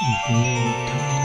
いていた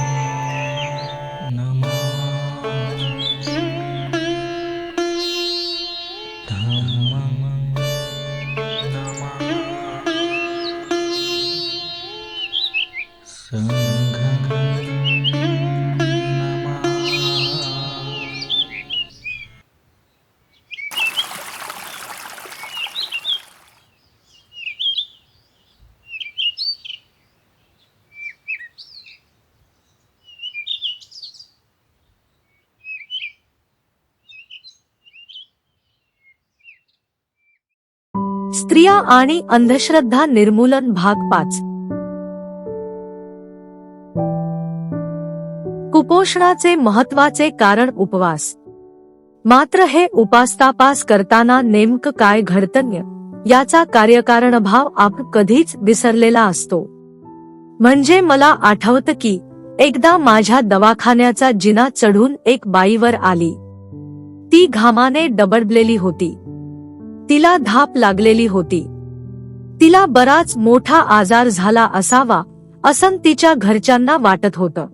स्त्रिया आणि अंधश्रद्धा निर्मूलन भाग पाच. कुपोषणाचे महत्त्वाचे कारण उपवास. मात्र हे उपासतापास करताना नेमकं काय घडतन्य याचा कार्यकारण भाव आपण कधीच विसरलेला असतो. म्हणजे मला आठवतं की एकदा माझ्या दवाखान्याचा जिना चढून एक बाईवर आली. ती घामाने डबडलेली होती. तिला धाप लागलेली होती. तिला बराच मोठा आजार झाला असावा असं तिच्या घरच्यांना वाटत होतं.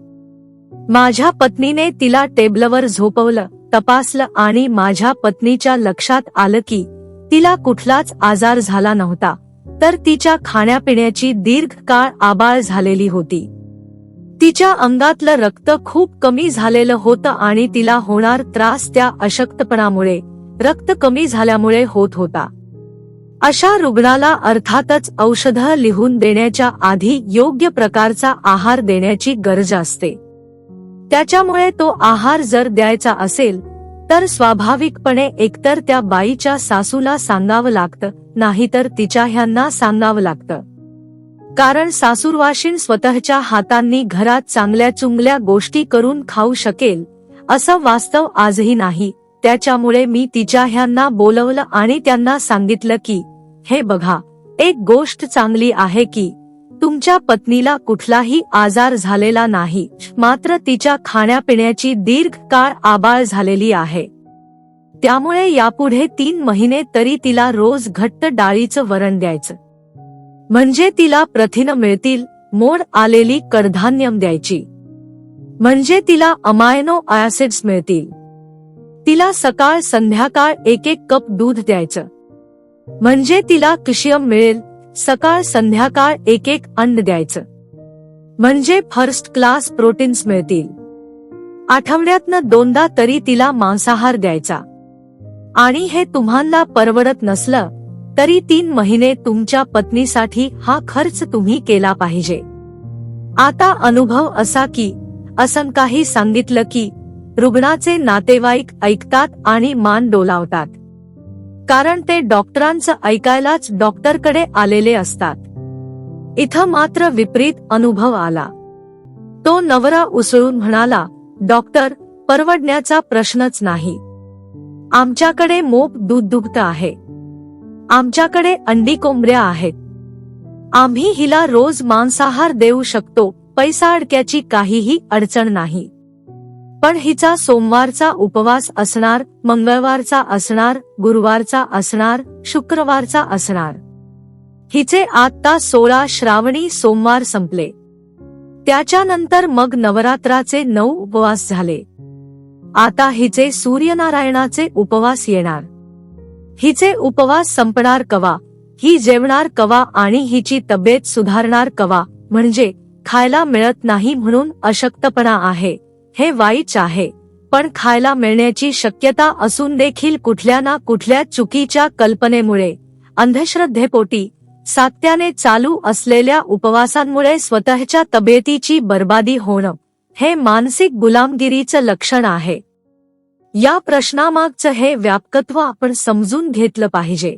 माझ्या पत्नीने तिला टेबलवर झोपवलं तपासलं आणि माझ्या पत्नीच्या लक्षात आलं की तिला कुठलाच आजार झाला नव्हता तर तिच्या खाण्यापिण्याची दीर्घकाळ आबाळ झालेली होती. तिच्या अंगातलं रक्त खूप कमी झालेलं होतं आणि तिला होणार त्रास त्या अशक्तपणामुळे रक्त कमी झाल्यामुळे होत होता. अशा रुग्णाला अर्थातच औषधं लिहून देण्याच्या आधी योग्य प्रकारचा आहार देण्याची गरज असते. त्याच्यामुळे तो आहार जर द्यायचा असेल तर स्वाभाविकपणे एकतर त्या बाईच्या सासूला सांगावं लागतं नाहीतर तिच्या ह्यांना सांगावं लागतं. कारण सासूरवाशीन स्वतःच्या हातांनी घरात चांगल्या चुंगल्या गोष्टी करून खाऊ शकेल असं वास्तव आजही नाही. त्याच्यामुळे मी तिच्या ह्यांना बोलवलं आणि त्यांना सांगितलं की हे बघा एक गोष्ट चांगली आहे की तुमच्या पत्नीला कुठलाही आजार झालेला नाही मात्र तिच्या खाण्यापिण्याची दीर्घ काळ आबाळ झालेली आहे. त्यामुळे यापुढे तीन महिने तरी तिला रोज घट्ट डाळीचं वरण द्यायचं. म्हणजे तिला प्रथिन मिळतील मोड आलेली कडधान्यम द्यायची. म्हणजे तिला अमायनो ऍसिड्स मिळतील. तिला सकाळ संध्याकाळ एक एक कप दूध द्यायचं. म्हणजे तिला कशियम मिळेल सकाळ संध्याकाळ एक एक अन्न द्यायचं. म्हणजे फर्स्ट क्लास प्रोटीन्स मिळतील. आठवड्यातनं दोनदा तरी तिला मांसाहार द्यायचा. आणि हे तुम्हाला परवडत नसलं तरी तीन महिने तुमच्या पत्नीसाठी हा खर्च तुम्ही केला पाहिजे. आता अनुभव असा की असं काही सांगितलं की रुग्णाचे नातेवाईक ऐकतात आणि मान डोलावतात. कारण ते डॉक्टरांचं ऐकायलाच डॉक्टरकडे आलेले असतात. इथं मात्र विपरीत अनुभव आला. तो नवरा उसळून म्हणाला डॉक्टर परवडण्याचा प्रश्नच नाही. आमच्याकडे मोप दूध दुग्ध आहे. आमच्याकडे अंडी कोंबड्या आहेत. आम्ही हिला रोज मांसाहार देऊ शकतो पैसा अडक्याची काहीही अडचण नाही. पण हिचा सोमवारचा उपवास असणार मंगळवारचा असणार गुरुवारचा असणार शुक्रवारचा असणार. हिचे आता सोळा श्रावणी सोमवार संपले. त्याच्यानंतर मग नवरात्राचे नऊ उपवास झाले. आता हिचे सूर्यनारायणाचे उपवास येणार. हिचे उपवास संपणार कवा? ही जेवणार कवा आणि हिची तब्येत सुधारणार कवा? म्हणजे खायला मिळत नाही म्हणून अशक्तपणा आहे. हे वाईच आहे. पण खायला मिळण्याची शक्यता असून देखील कुठल्या ना कुठल्या चुकीच्या कल्पनेमुळे अंधश्रद्धेपोटी सात्याने चालू असलेल्या उपवासांमुळे स्वतःच्या तब्येतीची बर्बादी होणं हे मानसिक गुलामगिरीचं लक्षण आहे. या प्रश्नामागचं हे व्यापकत्व आपण समजून घेतलं पाहिजे.